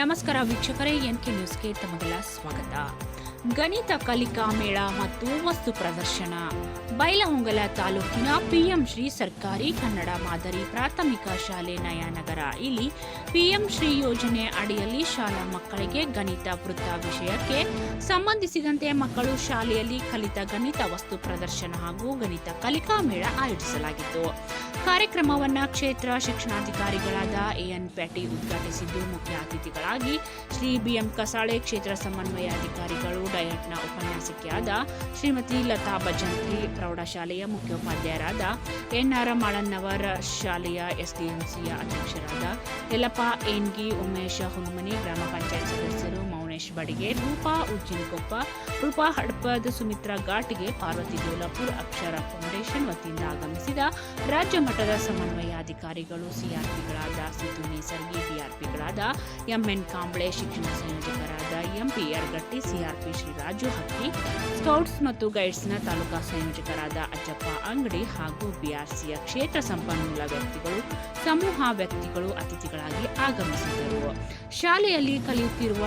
ನಮಸ್ಕಾರ ವೀಕ್ಷಕರೇ N K ನ್ಯೂಸ್ಗೆ ತಮಗೆಲ್ಲ ಸ್ವಾಗತ. ಗಣಿತ ಕಲಿಕಾ ಮೇಳ ಮತ್ತು ವಸ್ತು ಪ್ರದರ್ಶನ. ಬೈಲಹೊಂಗಲ ತಾಲೂಕಿನ ಪಿಎಂ ಶ್ರೀ ಸರ್ಕಾರಿ ಕನ್ನಡ ಮಾದರಿ ಪ್ರಾಥಮಿಕ ಶಾಲೆ ನಯಾನಗರ. ಇಲ್ಲಿ ಪಿಎಂ ಶ್ರೀ ಯೋಜನೆ ಅಡಿಯಲ್ಲಿ ಶಾಲಾ ಮಕ್ಕಳಿಗೆ ಗಣಿತ ವೃತ್ತ ವಿಷಯಕ್ಕೆ ಸಂಬಂಧಿಸಿದಂತೆ ಮಕ್ಕಳು ಶಾಲೆಯಲ್ಲಿ ಕಲಿತ ಗಣಿತ ವಸ್ತು ಪ್ರದರ್ಶನ ಹಾಗೂ ಗಣಿತ ಕಲಿಕಾ ಮೇಳ ಆಯೋಜಿಸಲಾಗಿತ್ತು. ಕಾರ್ಯಕ್ರಮವನ್ನು ಕ್ಷೇತ್ರ ಶಿಕ್ಷಣಾಧಿಕಾರಿಗಳಾದ ಎಎನ್ ಪ್ಯಾಟಿ ಉದ್ಘಾಟಿಸಿದ್ದು ಮುಖ್ಯ ಅತಿಥಿಗಳಾಗಿ ಶ್ರೀ ಬಿಎಂ ಕಸಾಳೆ ಕ್ಷೇತ್ರ ಸಮನ್ವಯ ಅಧಿಕಾರಿಗಳು ಡಯಟ್ನ ಉಪನ್ಯಾಸಕಿಯಾದ ಶ್ರೀಮತಿ ಲತಾ ಭಜಂತ್ರಿ, ಪ್ರೌಢಶಾಲೆಯ ಮುಖ್ಯೋಪಾಧ್ಯಾಯರಾದ ಎನ್ಆರ್ ಮಾಳನ್ನವರ ಶಾಲೆಯ ಎಸ್ಡಿಎಂಸಿಯ ಅಧ್ಯಕ್ಷರಾದ ಯಲ್ಲಪ್ಪ ಎನ್ಗಿ ಉಮೇಶ ಹುನುಮನಿ ಗ್ರಾಮ ಪಂಚಾಯತ್ ಸದಸ್ಯರು ಮೌನೇಶ್ ಬಡಿಗೆ, ರೂಪಾ ಉಜ್ಜಿನಕೊಪ್ಪ, ರೂಪಾ ಹಡ್ಪದ ಸುಮಿತ್ರಾ ಘಾಟ್ಗೆ ಪಾರ್ವತಿ ದೇವಲಾಪುರ್, ಅಕ್ಷರ ಫೌಂಡೇಶನ್ ವತಿಯಿಂದ ಆಗಮಿಸಿದ ರಾಜ್ಯ ಮಟ್ಟದ ಸಮನ್ವಯ ಅಧಿಕಾರಿಗಳು ಸಿಆರ್ಪಿಗಳಾದ ಸಿದ್ದು ಮೀಸರ್ಗಿ ಡಿಆರ್ಪಿಗಳಾದ ಎಂಎನ್ ಕಾಂಬ್ಳೆ ಶಿಕ್ಷಣ ಸಂಯೋಜಕರಾದ ಎಂಪಿ ಗಟ್ಟಿ ಸಿಆರ್ಪಿ ಶ್ರೀರಾಜು, ಹಕ್ಕಿ, ಸ್ಕೌಟ್ಸ್ ಮತ್ತು ಗೈಡ್ಸ್ನ ತಾಲೂಕಾ ಸಂಯೋಜಕರಾದ ಅಜ್ಜಪ್ಪ ಅಂಗಡಿ ಹಾಗೂ ಬಿಆರ್ಸಿಯ ಕ್ಷೇತ್ರ ಸಂಪನ್ಮೂಲ ವ್ಯಕ್ತಿಗಳು, ಸಮೂಹ ವ್ಯಕ್ತಿಗಳು ಅತಿಥಿಗಳಾಗಿ ಆಗಮಿಸಿದ್ದರು. ಶಾಲೆಯಲ್ಲಿ ಕಲಿಯುತ್ತಿರುವ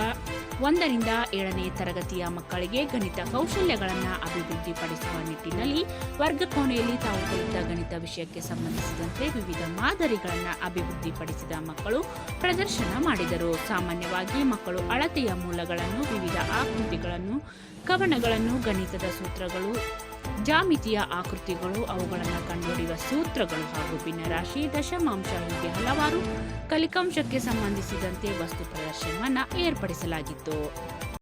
ಒಂದರಿಂದ ಏಳನೇ ತರಗತಿಯ ಮಕ್ಕಳಿಗೆ ಗಣಿತ ಕೌಶಲ್ಯಗಳನ್ನು ಅಭಿವೃದ್ಧಿಪಡಿಸುವ ನಿಟ್ಟಿನಲ್ಲಿ ವರ್ಗ ಕೋಣೆಯಲ್ಲಿ ತಾವು ಕಲಿತ ಗಣಿತ ವಿಷಯಕ್ಕೆ ಸಂಬಂಧಿಸಿದಂತೆ ವಿವಿಧ ಮಾದರಿಗಳನ್ನು ಅಭಿವೃದ್ಧಿಪಡಿಸಿದ ಮಕ್ಕಳು ಪ್ರದರ್ಶನ ಮಾಡಿದರು. ಸಾಮಾನ್ಯವಾಗಿ ಮಕ್ಕಳು ಅಳತೆಯ ಮೂಲಗಳನ್ನು, ವಿವಿಧ ಆಕೃತಿಗಳನ್ನು, ಕವನಗಳನ್ನು, ಗಣಿತದ ಸೂತ್ರಗಳು ಜಾಮಿತಿಯ ಆಕೃತಿಗಳು, ಅವುಗಳನ್ನು ಕಂಡುಹಿಡಿಯುವ ಸೂತ್ರಗಳು ಹಾಗೂ ಭಿನ್ನರಾಶಿ ದಶಮಾಂಶ ಹೀಗೆ ಹಲವಾರು ಕಲಿಕಾಂಶಕ್ಕೆ ಸಂಬಂಧಿಸಿದಂತೆ ವಸ್ತು ಪ್ರದರ್ಶನವನ್ನು ಏರ್ಪಡಿಸಲಾಗಿತ್ತು.